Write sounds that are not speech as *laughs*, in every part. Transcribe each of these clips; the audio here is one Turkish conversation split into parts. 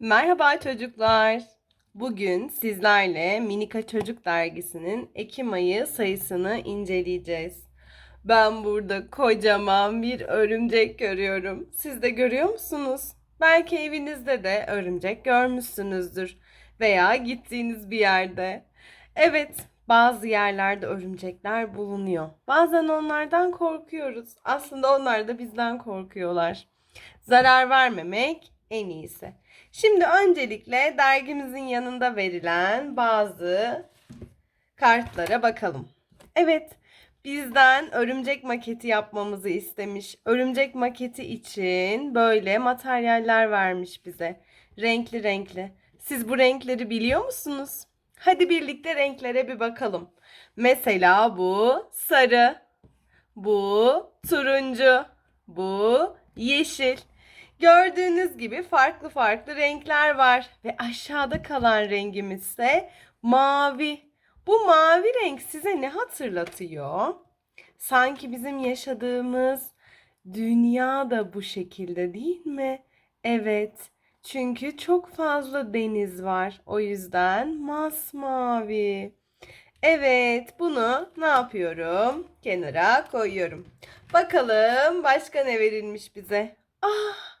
Merhaba çocuklar. Bugün sizlerle Minika Çocuk Dergisi'nin Ekim ayı sayısını inceleyeceğiz. Ben burada kocaman bir örümcek görüyorum. Siz de görüyor musunuz? Belki evinizde de örümcek görmüşsünüzdür veya gittiğiniz bir yerde. Evet, bazı yerlerde örümcekler bulunuyor. Bazen onlardan korkuyoruz. Aslında onlar da bizden korkuyorlar. Zarar vermemek en iyisi. Şimdi öncelikle dergimizin yanında verilen bazı kartlara bakalım. Evet, bizden örümcek maketi yapmamızı istemiş. Örümcek maketi için böyle materyaller vermiş bize. Renkli renkli. Siz bu renkleri biliyor musunuz? Hadi birlikte renklere bir bakalım. Mesela bu sarı, bu turuncu, bu yeşil. Gördüğünüz gibi farklı farklı renkler var ve aşağıda kalan rengimiz ise mavi. Bu mavi renk size ne hatırlatıyor? Sanki bizim yaşadığımız dünya da bu şekilde değil mi? Evet. Çünkü çok fazla deniz var. O yüzden masmavi. Evet, bunu ne yapıyorum? Kenara koyuyorum. Bakalım başka ne verilmiş bize? Ah,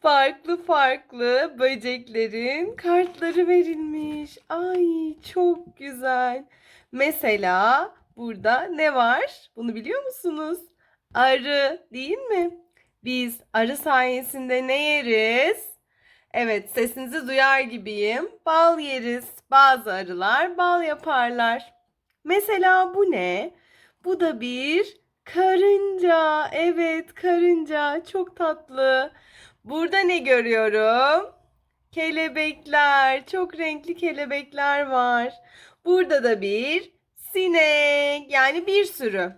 farklı farklı böceklerin kartları verilmiş. Ay, çok güzel. Mesela burada ne var? Bunu biliyor musunuz? Arı, değil mi? Biz arı sayesinde ne yeriz? Evet, sesinizi duyar gibiyim. Bal yeriz. Bazı arılar bal yaparlar. Mesela bu ne? Bu da bir karınca. Evet, karınca. Çok tatlı. Burada ne görüyorum? Kelebekler. Çok renkli kelebekler var. Burada da bir sinek. Yani bir sürü.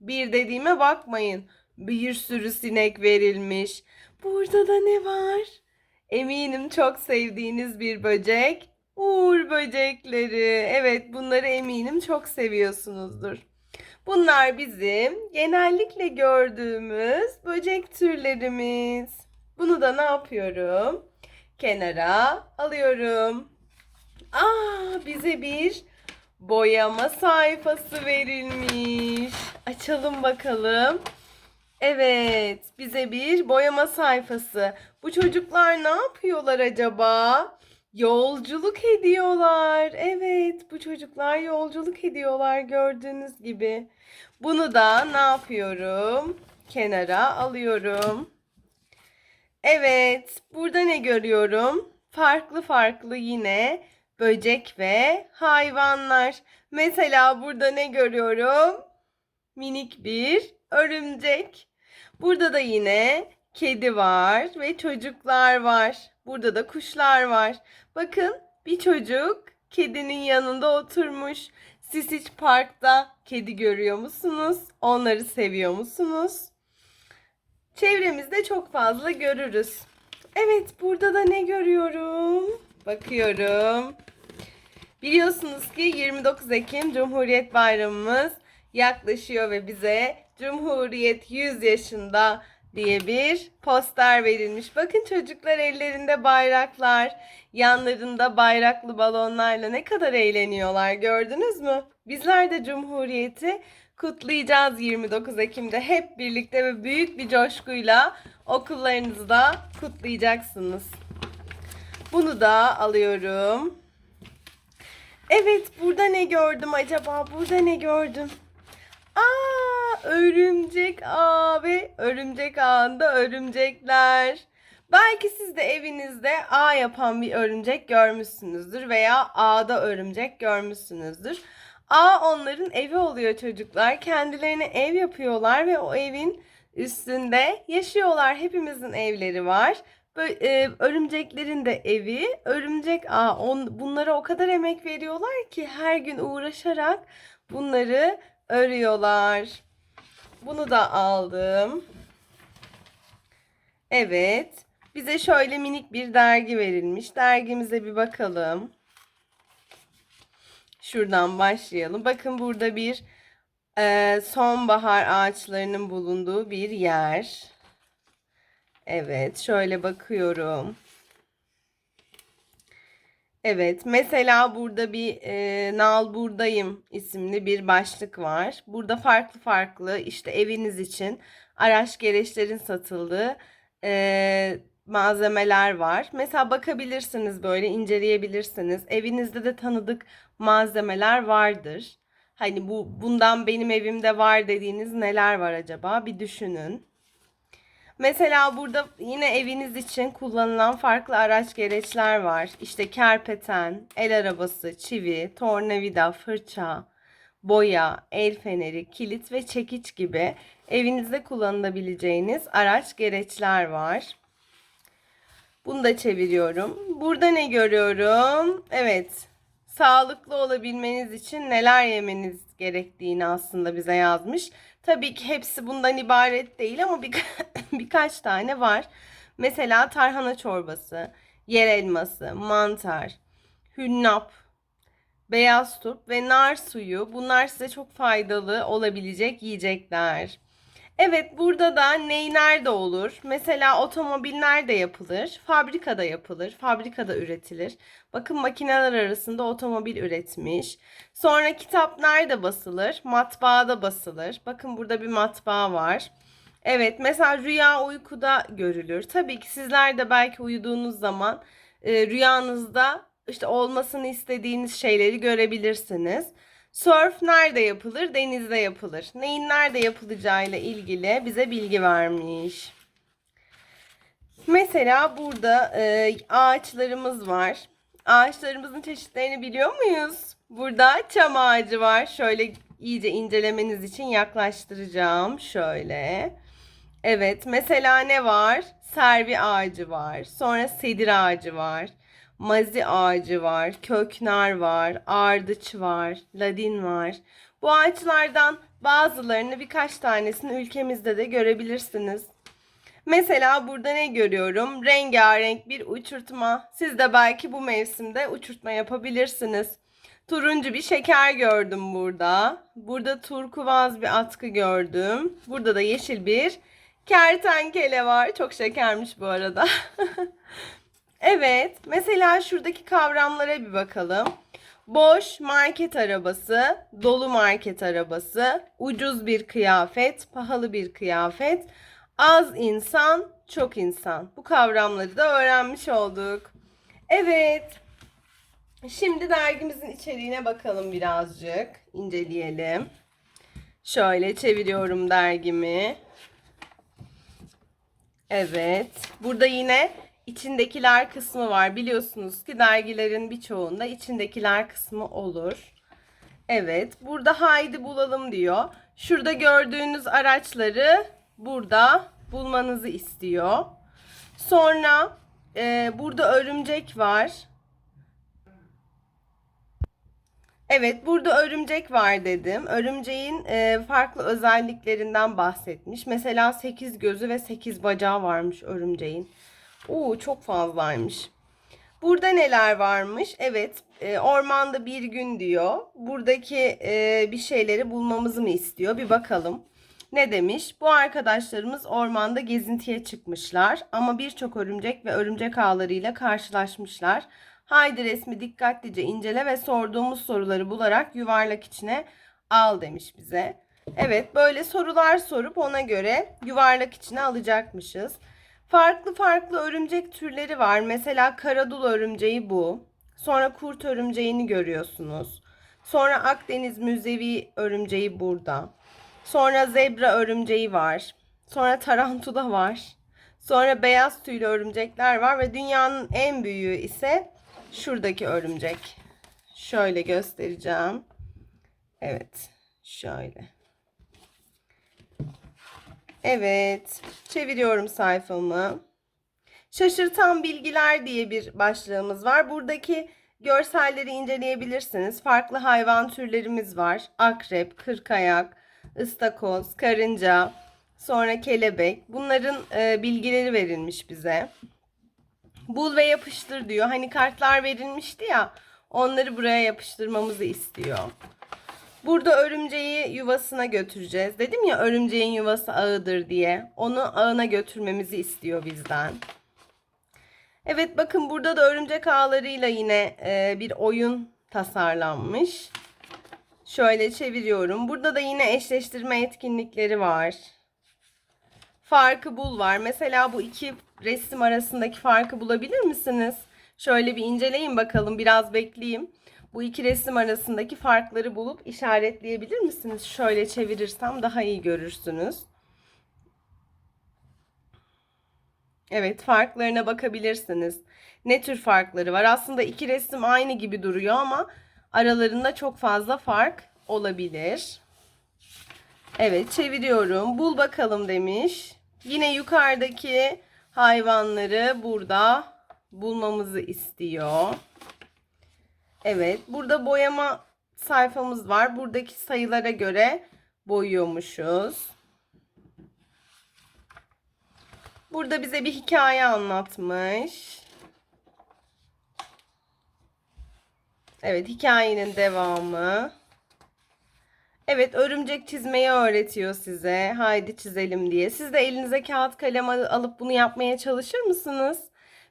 Bir dediğime bakmayın. Bir sürü sinek verilmiş. Burada da ne var? Eminim çok sevdiğiniz bir böcek. Uğur böcekleri. Evet, bunları eminim çok seviyorsunuzdur. Bunlar bizim genellikle gördüğümüz böcek türlerimiz. Bunu da ne yapıyorum? Kenara alıyorum. Aa, bize bir boyama sayfası verilmiş. Açalım bakalım. Evet, bize bir boyama sayfası. Bu çocuklar ne yapıyorlar acaba? Yolculuk ediyorlar. Evet, bu çocuklar yolculuk ediyorlar gördüğünüz gibi. Bunu da ne yapıyorum? Kenara alıyorum. Evet, burada ne görüyorum? Farklı farklı yine böcek ve hayvanlar. Mesela burada ne görüyorum? Minik bir örümcek. Burada da yine kedi var ve çocuklar var. Burada da kuşlar var. Bakın bir çocuk kedinin yanında oturmuş. Siz hiç parkta kedi görüyor musunuz? Onları seviyor musunuz? Çevremizde çok fazla görürüz. Evet, burada da ne görüyorum? Bakıyorum. Biliyorsunuz ki 29 Ekim Cumhuriyet Bayramımız yaklaşıyor ve bize Cumhuriyet 100 yaşında diye bir poster verilmiş. Bakın çocuklar ellerinde bayraklar, yanlarında bayraklı balonlarla ne kadar eğleniyorlar gördünüz mü? Bizler de Cumhuriyeti kutlayacağız 29 Ekim'de hep birlikte ve büyük bir coşkuyla okullarınızda kutlayacaksınız. Bunu da alıyorum. Evet, burada ne gördüm acaba? Burada ne gördüm? Aa, örümcek ve örümcek ağında örümcekler. Belki siz de evinizde ağ yapan bir örümcek görmüşsünüzdür veya ağda örümcek görmüşsünüzdür. Ağ onların evi oluyor çocuklar. Kendilerine ev yapıyorlar ve o evin üstünde yaşıyorlar. Hepimizin evleri var. Böyle, e, örümceklerin de evi, örümcek ağ. On, bunlara o kadar emek veriyorlar ki her gün uğraşarak bunları örüyorlar. Bunu da aldım. Evet. Bize şöyle minik bir dergi verilmiş. Dergimize bir bakalım. Şuradan başlayalım. Bakın burada bir e, sonbahar ağaçlarının bulunduğu bir yer. Evet, şöyle bakıyorum. Evet, mesela burada bir e, Nal Buradayım isimli bir başlık var. Burada farklı farklı işte eviniz için araç gereçlerin satıldığı e, malzemeler var. Mesela bakabilirsiniz böyle inceleyebilirsiniz. Evinizde de tanıdık malzemeler vardır. Hani bu bundan benim evimde var dediğiniz neler var acaba? Bir düşünün. Mesela burada yine eviniz için kullanılan farklı araç gereçler var. İşte kerpeten, el arabası, çivi, tornavida, fırça, boya, el feneri, kilit ve çekiç gibi evinizde kullanılabileceğiniz araç gereçler var. Bunu da çeviriyorum. Burada ne görüyorum? Evet. Sağlıklı olabilmeniz için neler yemeniz gerektiğini aslında bize yazmış. Tabii ki hepsi bundan ibaret değil ama bir, *laughs* birkaç tane var. Mesela tarhana çorbası, yer elması, mantar, hünnap, beyaz turp ve nar suyu. Bunlar size çok faydalı olabilecek yiyecekler. Evet burada da ney nerede olur? Mesela otomobil nerede yapılır? Fabrikada yapılır. Fabrikada üretilir. Bakın makineler arasında otomobil üretmiş. Sonra kitap nerede basılır? Matbaada basılır. Bakın burada bir matbaa var. Evet mesela rüya uykuda görülür. Tabii ki sizler de belki uyuduğunuz zaman e, rüyanızda işte olmasını istediğiniz şeyleri görebilirsiniz. Surf nerede yapılır? Denizde yapılır. Neyin nerede yapılacağıyla ilgili bize bilgi vermiş. Mesela burada e, ağaçlarımız var. Ağaçlarımızın çeşitlerini biliyor muyuz? Burada çam ağacı var. Şöyle iyice incelemeniz için yaklaştıracağım. Şöyle. Evet, mesela ne var? Servi ağacı var. Sonra sedir ağacı var. Mazi ağacı var, köknar var, ardıç var, ladin var. Bu ağaçlardan bazılarını birkaç tanesini ülkemizde de görebilirsiniz. Mesela burada ne görüyorum? Rengarenk bir uçurtma. Siz de belki bu mevsimde uçurtma yapabilirsiniz. Turuncu bir şeker gördüm burada. Burada turkuaz bir atkı gördüm. Burada da yeşil bir kertenkele var. Çok şekermiş bu arada. *laughs* Evet, mesela şuradaki kavramlara bir bakalım. Boş market arabası, dolu market arabası, ucuz bir kıyafet, pahalı bir kıyafet, az insan, çok insan. Bu kavramları da öğrenmiş olduk. Evet. Şimdi dergimizin içeriğine bakalım birazcık. inceleyelim. Şöyle çeviriyorum dergimi. Evet. Burada yine içindekiler kısmı var. Biliyorsunuz ki dergilerin birçoğunda içindekiler kısmı olur. Evet, burada haydi bulalım diyor. Şurada gördüğünüz araçları burada bulmanızı istiyor. Sonra e, burada örümcek var. Evet, burada örümcek var dedim. Örümceğin e, farklı özelliklerinden bahsetmiş. Mesela 8 gözü ve 8 bacağı varmış örümceğin. Oo çok fazlaymış. Burada neler varmış? Evet, e, ormanda bir gün diyor. Buradaki e, bir şeyleri bulmamızı mı istiyor? Bir bakalım. Ne demiş? Bu arkadaşlarımız ormanda gezintiye çıkmışlar ama birçok örümcek ve örümcek ağlarıyla karşılaşmışlar. Haydi resmi dikkatlice incele ve sorduğumuz soruları bularak yuvarlak içine al demiş bize. Evet, böyle sorular sorup ona göre yuvarlak içine alacakmışız. Farklı farklı örümcek türleri var. Mesela karadul örümceği bu. Sonra kurt örümceğini görüyorsunuz. Sonra Akdeniz müzevi örümceği burada. Sonra zebra örümceği var. Sonra tarantula var. Sonra beyaz tüylü örümcekler var ve dünyanın en büyüğü ise şuradaki örümcek. Şöyle göstereceğim. Evet, şöyle. Evet. Çeviriyorum sayfamı. Şaşırtan bilgiler diye bir başlığımız var. Buradaki görselleri inceleyebilirsiniz. Farklı hayvan türlerimiz var. Akrep, kırkayak, ıstakoz, karınca, sonra kelebek. Bunların e, bilgileri verilmiş bize. Bul ve yapıştır diyor. Hani kartlar verilmişti ya. Onları buraya yapıştırmamızı istiyor. Burada örümceği yuvasına götüreceğiz. Dedim ya örümceğin yuvası ağıdır diye. Onu ağına götürmemizi istiyor bizden. Evet bakın burada da örümcek ağlarıyla yine e, bir oyun tasarlanmış. Şöyle çeviriyorum. Burada da yine eşleştirme etkinlikleri var. Farkı bul var. Mesela bu iki resim arasındaki farkı bulabilir misiniz? Şöyle bir inceleyin bakalım. Biraz bekleyeyim. Bu iki resim arasındaki farkları bulup işaretleyebilir misiniz? Şöyle çevirirsem daha iyi görürsünüz. Evet, farklarına bakabilirsiniz. Ne tür farkları var? Aslında iki resim aynı gibi duruyor ama aralarında çok fazla fark olabilir. Evet, çeviriyorum. Bul bakalım demiş. Yine yukarıdaki hayvanları burada bulmamızı istiyor. Evet, burada boyama sayfamız var. Buradaki sayılara göre boyuyormuşuz. Burada bize bir hikaye anlatmış. Evet, hikayenin devamı. Evet, örümcek çizmeyi öğretiyor size. Haydi çizelim diye. Siz de elinize kağıt kalem al- alıp bunu yapmaya çalışır mısınız?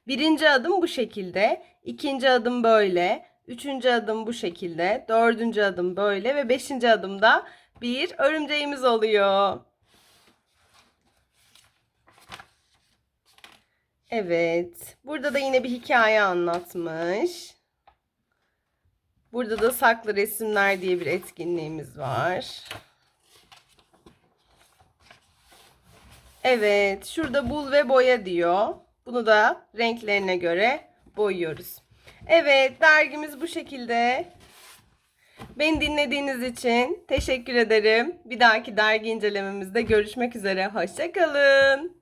Birinci adım bu şekilde. ikinci adım böyle. Üçüncü adım bu şekilde. Dördüncü adım böyle. Ve beşinci adımda bir örümceğimiz oluyor. Evet. Burada da yine bir hikaye anlatmış. Burada da saklı resimler diye bir etkinliğimiz var. Evet, şurada bul ve boya diyor. Bunu da renklerine göre boyuyoruz. Evet, dergimiz bu şekilde. Beni dinlediğiniz için teşekkür ederim. Bir dahaki dergi incelememizde görüşmek üzere. Hoşçakalın.